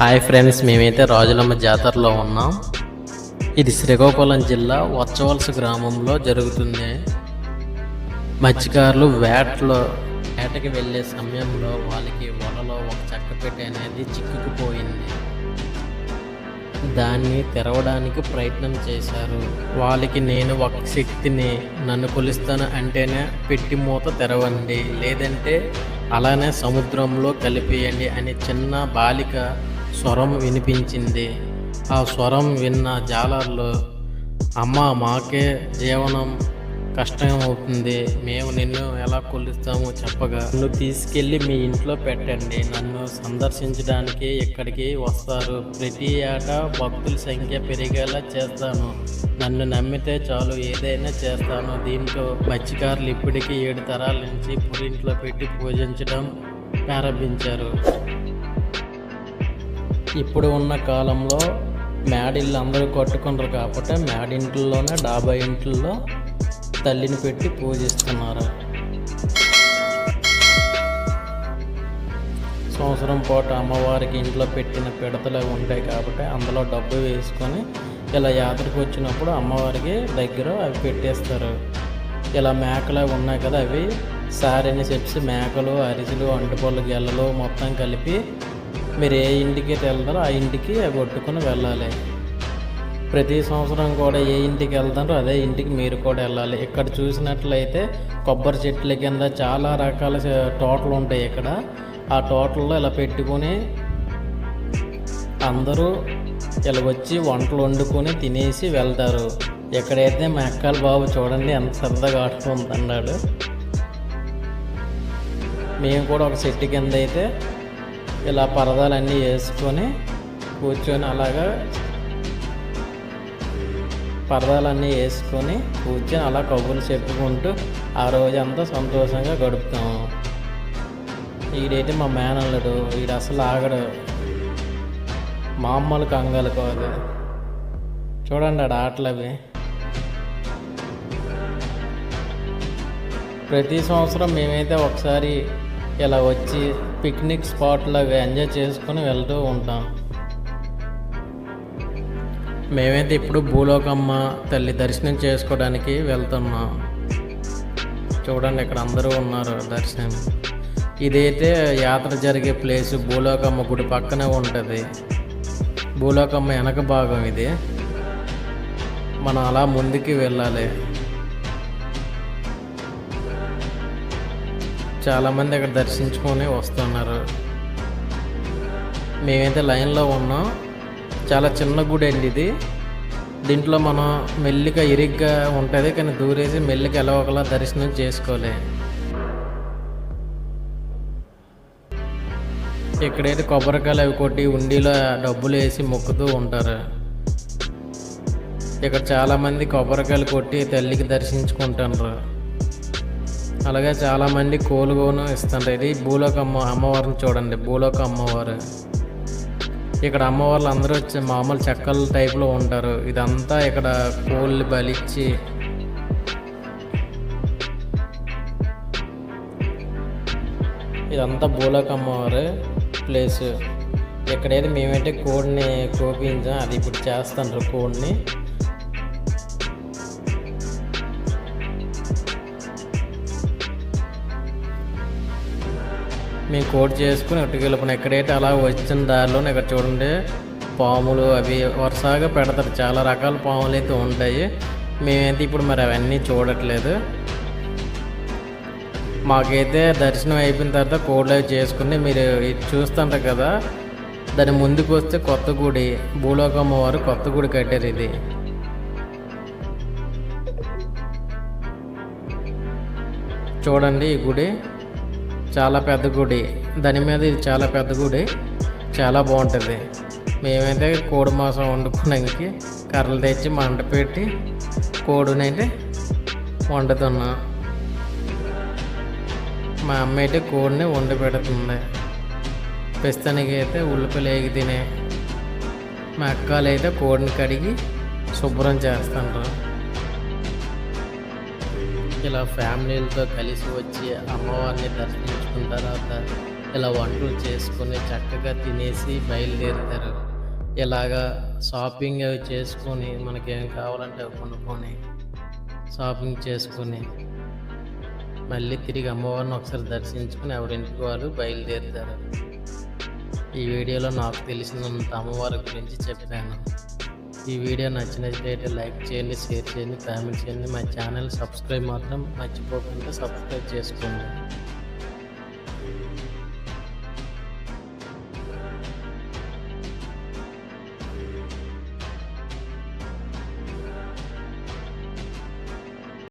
Hi friends మేమైతే రాజులమ్మ జాతరలో ఉన్నాం. ఇది శ్రీకాకుళం జిల్లా వచ్చవలస గ్రామంలో జరుగుతుంది మత్స్యకారులు వేటలో వేటకి వెళ్ళే సమయంలో వాళ్ళకి వలలో ఒక చక్కపెట్టి అనేది చిక్కుకుపోయింది. దాన్ని తెరవడానికి ప్రయత్నం చేశారు. వాళ్ళకి నేను ఒక శక్తిని నన్ను కొలుస్తాను అంటేనే పెట్టి మూత తెరవండి లేదంటే అలానే సముద్రంలో కలిపేయండి అని చిన్న బాలిక స్వరం వినిపించింది. ఆ స్వరం విన్న జాలర్లు అమ్మ మాకే జీవనం కష్టం అవుతుంది మేము నిన్ను ఎలా కొలుస్తామో చెప్పగా నన్ను తీసుకెళ్ళి మీ ఇంట్లో పెట్టండి. నన్ను సందర్శించడానికి ఇక్కడికి వస్తారు. ప్రతి ఏటా భక్తుల సంఖ్య పెరిగేలా చేస్తాను. నన్ను నమ్మితే చాలు ఏదైనా చేస్తాను. దీంతో మత్స్యకారులు ఇప్పటికీ ఏడు తరాల నుంచి పురింట్లో పెట్టి పూజించడం ప్రారంభించారు. ఇప్పుడు ఉన్న కాలంలో మేడిళ్ళు అందరూ కట్టుకున్నారు కాబట్టి మేడింట్లోనే డాబా ఇంట్లో తల్లిని పెట్టి పూజిస్తున్నారు. సంవత్సరం పాటు అమ్మవారికి ఇంట్లో పెట్టిన పిడతలు ఉంటాయి కాబట్టి అందులో డబ్బు వేసుకొని ఇలా యాత్రకు వచ్చినప్పుడు అమ్మవారికి దగ్గర అవి పెట్టేస్తారు. ఇలా మేకలు ఉన్నాయి కదా అవి. సారని చెప్పి మేకలు అరిసెలు అంటుపళ్ళు గెల్లలు మొత్తం కలిపి మీరు ఏ ఇంటికి అయితే వెళ్తారో ఆ ఇంటికి కొట్టుకుని వెళ్ళాలి. ప్రతి సంవత్సరం కూడా ఏ ఇంటికి వెళ్తారో అదే ఇంటికి మీరు కూడా వెళ్ళాలి. ఇక్కడ చూసినట్లయితే కొబ్బరి చెట్ల కింద చాలా రకాల తోటలు ఉంటాయి ఇక్కడ. ఆ తోటల్లో ఇలా పెట్టుకొని అందరూ ఇలా వచ్చి వంటలు వండుకొని తినేసి వెళ్తారు. ఎక్కడైతే మా అక్కల బాబు చూడండి ఎంత సరదాగా ఆడుతుందన్నాడు. మేము కూడా ఒక చెట్టు కింద అయితే ఇలా పరదాలన్నీ వేసుకొని కూర్చొని అలాగా పరదాలన్నీ వేసుకొని కూర్చొని అలా కబుర్లు చెప్పుకుంటూ ఆ రోజంతా సంతోషంగా గడుపుతాము ఈడైతే మా మేనల్లుడు ఈడు అసలు ఆగడు. మామూలు కంగాలు కాదు. చూడండి ఆడ ఆటలు అవి. ప్రతి సంవత్సరం మేమైతే ఒకసారి ఇలా వచ్చి పిక్నిక్ స్పాట్లాగా ఎంజాయ్ చేసుకొని వెళ్తూ ఉంటాం. మేమైతే ఇప్పుడు భూలోకమ్మ తల్లి దర్శనం చేసుకోవడానికి వెళ్తున్నాం. చూడండి ఇక్కడ అందరూ ఉన్నారు దర్శనం. ఇదైతే యాత్ర జరిగే ప్లేస్ భూలోకమ్మ గుడి పక్కనే ఉంటుంది. భూలోకమ్మ వెనక భాగం ఇది. మనం అలా ముందుకి వెళ్ళాలి. చాలామంది అక్కడ దర్శించుకొని వస్తున్నారు. మేమైతే లైన్లో ఉన్నాం. చాలా చిన్న గుడి అండి ఇది. దీంట్లో మనం మెల్లిగా ఇరిగ్గా ఉంటుంది కానీ దూరేసి మెల్లిగా ఎలా ఒకలా దర్శనం చేసుకోలే ఇక్కడైతే కొబ్బరికాయలు అవి కొట్టి ఉండిలో డబ్బులు వేసి మొక్కుతూ ఉంటారు. ఇక్కడ చాలామంది కొబ్బరికాయలు కొట్టి తల్లికి దర్శించుకుంటారు అలాగే చాలామంది కోలుగోను ఇస్తుంటారు. ఇది భూలోక అమ్మ అమ్మవారిని చూడండి. భూలోక అమ్మవారు. ఇక్కడ అమ్మవార్లు అందరూ వచ్చి మామూలు చెక్కల టైప్లో ఉంటారు. ఇదంతా ఇక్కడ కోళ్ళు బలిచ్చి ఇదంతా భూలోక అమ్మవారు ప్లేస్. ఇక్కడైతే మేమైతే కోడిని కోపించాం. అది ఇప్పుడు చేస్తుంటారు కోడిని. మేము కోట్ చేసుకుని అట్టుకెళ్ళిపోయిన ఎక్కడైతే అలా వచ్చిన దారిలో ఇక్కడ చూడండి పాములు అవి వరుసగా పెడతారు. చాలా రకాల పాములు అయితే ఉంటాయి. మేమైతే ఇప్పుడు మరి అవన్నీ చూడట్లేదు. మాకైతే దర్శనం అయిపోయిన తర్వాత కోడ్లు అవి చేసుకుని మీరు ఇది చూస్తుంటారు కదా దాని ముందుకు వస్తే కొత్త గుడి భూలోకమ్మ వారు కొత్త గుడి కట్టారు ఇది. చూడండి ఈ గుడి. చాలా పెద్ద గుడి. దాని మీద ఇది చాలా పెద్ద గుడి. చాలా బాగుంటుంది. మేమైతే కోడి మాంసం వండుకోవడానికి కర్రలు తెచ్చి మంట పెట్టి కోడినైతే వండుతున్నాం. మా అమ్మ అయితే కోడిని వండి పెడుతుంది. పిస్తానికి అయితే ఉల్లిపాయలు ఏగి తినే మా అక్కలు అయితే కోడిని కడిగి శుభ్రం చేస్తుంటారు. ఇలా ఫ్యామిలీలతో కలిసి వచ్చి అమ్మవారిని దర్శించుకున్న తర్వాత ఇలా వంటలు చేసుకొని చక్కగా తినేసి బయలుదేరుతారు. ఇలాగా షాపింగ్ అవి చేసుకొని మనకేం కావాలంటే అవి కొనుక్కొని షాపింగ్ చేసుకొని మళ్ళీ తిరిగి అమ్మవారిని ఒకసారి దర్శించుకుని ఎవరింటికి వాళ్ళు బయలుదేరుతారు. ఈ వీడియోలో నాకు తెలిసినంత అమ్మవారి గురించి చెప్పాను. ఈ వీడియో నచ్చినట్లయితే లైక్ చేయండి షేర్ చేయండి కామెంట్ చేయండి. మా ఛానల్ సబ్స్క్రైబ్ మాత్రం మర్చిపోకుండా సబ్స్క్రైబ్ చేసుకోండి.